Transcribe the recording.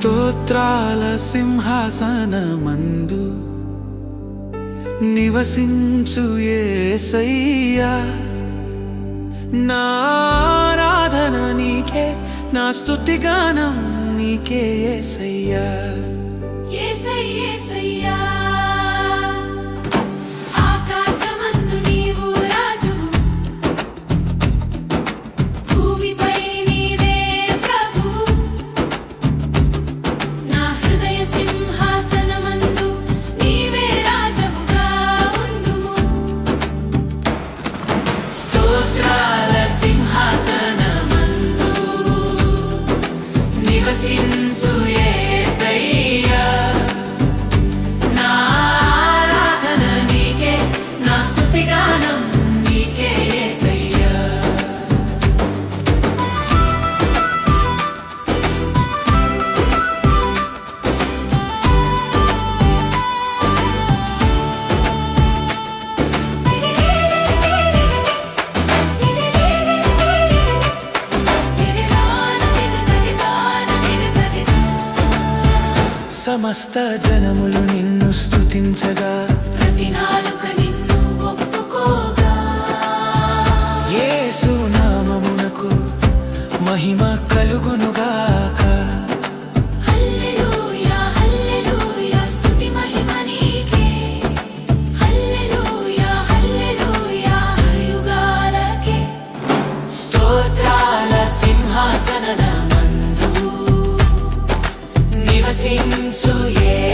స్తోత్రాల సింహాసనమందు నివసించు ఏసయ్యా. నారాధన నీకే నా స్తుతిగానం నీకే ఏసయ్యా. ఏసయ్యా. పరవశించుయే సమస్త జనములు నిన్ను స్థుతించగా ఏసు నామమునకు మహిమ కలుగునుగాక. so yeah